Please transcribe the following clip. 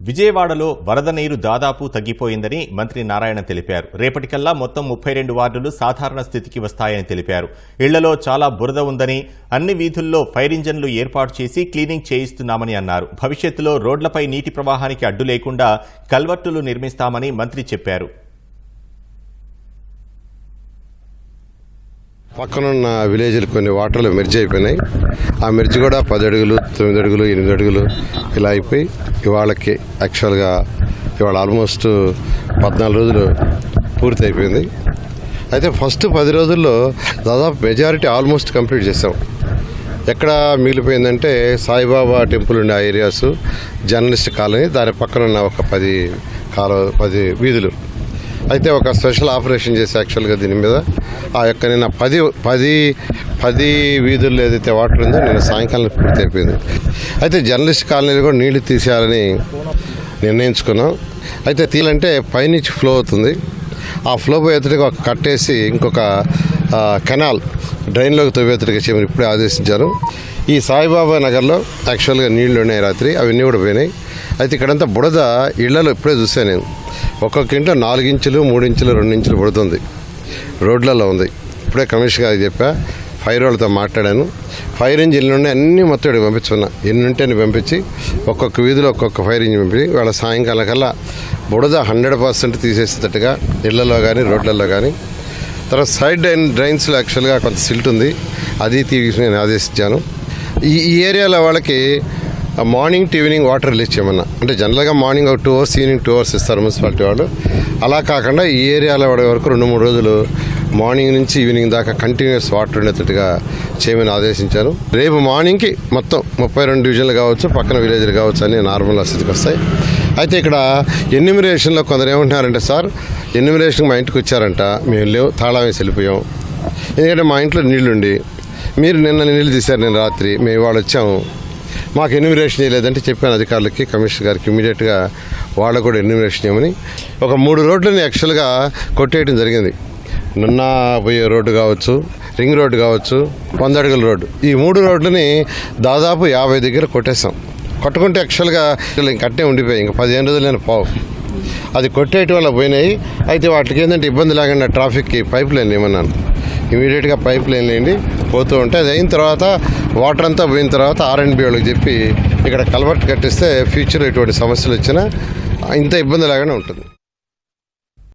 విజయవాడలో వరద నీరు దాదాపు తగ్గిపోయిందని మంత్రి నారాయణ తెలిపారు. రేపటికల్లా మొత్తం ముప్పై రెండు వార్డులు సాధారణ స్థితికి వస్తాయని తెలిపారు. ఇళ్ళలో చాలా బురద ఉందని అన్ని వీధుల్లో ఫైర్ ఇంజన్లు ఏర్పాటు చేసి క్లీనింగ్ చేయిస్తున్నామని అన్నారు. భవిష్యత్తులో రోడ్లపై నీటి ప్రవాహానికి అడ్డు లేకుండా కల్వర్టులు నిర్మిస్తామని మంత్రి చెప్పారు. పక్కనున్న విలేజ్లు కొన్ని వాటర్లు మెర్జ్ అయిపోయినాయి. ఆ మెర్జ్ కూడా పది అడుగులు తొమ్మిది అడుగులు ఎనిమిది అడుగులు ఇలా అయిపోయి ఇవాళకి యాక్చువల్గా ఇవాళ ఆల్మోస్ట్ పద్నాలుగు రోజులు పూర్తి అయిపోయింది. అయితే ఫస్ట్ పది రోజుల్లో దాదాపు మెజారిటీ ఆల్మోస్ట్ కంప్లీట్ చేసాం. ఎక్కడ మిగిలిపోయిందంటే సాయిబాబా టెంపుల్ ఉండే ఏరియాస్ జర్నలిస్ట్ కాలనీ దాని పక్కన ఉన్న ఒక పది కాల పది వీధులు. అయితే ఒక స్పెషల్ ఆపరేషన్ చేసి యాక్చువల్గా దీని మీద. ఆ యొక్క నిన్న పది పది పది వీధుల్లో ఏదైతే వాటర్ ఉందో నిన్న సాయంకాలం పూర్తి అయిపోయింది. అయితే జర్నలిస్ట్ కాలనీలో కూడా నీళ్ళు తీసేయాలని నిర్ణయించుకున్నాం. అయితే తీయాలంటే పైనుంచి ఫ్లో అవుతుంది. ఆ ఫ్లో పోయేతడికి ఒక కట్టేసి ఇంకొక కెనాల్ డ్రైన్లోకి తవ్వేతడికి చేయమని ఇప్పుడే ఆదేశించారు. ఈ సాయిబాబా నగర్లో యాక్చువల్గా నీళ్ళు ఉన్నాయి రాత్రి అవన్నీ కూడా పోయినాయి. అయితే ఇక్కడంతా బుడద ఇళ్ళలో ఇప్పుడే చూసాను నేను. ఒక్కొక్క ఇంట్లో నాలుగు ఇంచులు మూడు ఇంచులు రెండు ఇంచులు పడుతుంది. రోడ్లలో ఉంది. ఇప్పుడే కమిషన్ గారికి చెప్పా ఫైర్ వాళ్ళతో మాట్లాడాను. ఫైర్ ఇంజిన్ నుండి అన్నీ మొత్తం ఇక్కడికి పంపించుకున్నా. ఎన్ని ఉంటే అన్ని పంపించి ఒక్కొక్క వీధిలో ఒక్కొక్క ఫైర్ ఇంజిన్ పంపించి వాళ్ళ సాయంకాలం కల్లా బుడద హండ్రెడ్ పర్సెంట్ తీసేసేటట్టుగా ఇళ్ళలో కానీ రోడ్లలో కానీ తర్వాత సైడ్ డ్రైన్ డ్రైన్స్లో యాక్చువల్గా కొంత సిల్ట్ ఉంది. అది తీసి నేను ఆదేశించాను. ఈ ఏరియాలో వాళ్ళకి morning to evening water release చేయమన్నా. అంటే జనరల్గా మార్నింగ్ ఒక two hours evening two hours ఇస్తారు మున్సిపాలిటీ వాళ్ళు. అలా కాకుండా ఈ ఏరియాలో వాడే వరకు రెండు మూడు రోజులు మార్నింగ్ నుంచి ఈవినింగ్ దాకా కంటిన్యూస్ వాటర్ ఉండేటట్టుగా చేయమని ఆదేశించాను రేపు మార్నింగ్కి మొత్తం ముప్పై రెండు డివిజన్లు కావచ్చు పక్కన విలేజ్లు కావచ్చు అని నార్మల్ స్థితికి వస్తాయి. అయితే ఇక్కడ ఎన్యూమిరేషన్లో కొందరు ఏమంటున్నారంటే సార్ ఎన్యూమిరేషన్ మా ఇంటికి వచ్చారంట మేము లేవు తాళం వేసి వెళ్ళిపోయాం. ఎందుకంటే మా ఇంట్లో నీళ్ళుండి మీరు నిన్న నీళ్ళు తీశారు నేను రాత్రి మేము ఇవాళ వచ్చాము. మాకు ఎన్యూమినేషన్ చేయలేదంటే చెప్పాను అధికారులకి కమిషనర్ గారికి ఇమీడియట్గా వాళ్ళకు కూడా ఎన్యూమినేషన్ చేయమని. ఒక మూడు రోడ్లని యాక్చువల్గా కొట్టేయడం జరిగింది. నిన్న పోయే రోడ్డు కావచ్చు రింగ్ రోడ్డు కావచ్చు వంద అడుగుల రోడ్డు. ఈ మూడు రోడ్లని దాదాపు యాభై దగ్గర కొట్టేశాం. కొట్టుకుంటే యాక్చువల్గా ఇంక ఉండిపోయాయి. ఇంకా పదిహేను రోజులు నేను పోవు. అది కొట్టేయటం వల్ల పోయినాయి. అయితే వాటికి ఏంటంటే ఇబ్బంది లేకుండా ట్రాఫిక్కి పైప్ లైన్ ఏమన్నాను. ఇమీడియట్గా పైప్ లైన్ లేండి పోతూ ఉంటే అది అయిన తర్వాత వాటర్ అంతా పోయిన తర్వాత ఆర్ఎండ్బి వాళ్ళకి చెప్పి ఇక్కడ కలవర్ట్ కట్టిస్తే ఫ్యూచర్ ఎటువంటి సమస్యలు వచ్చినా ఇంత ఇబ్బంది లాగానే ఉంటుంది.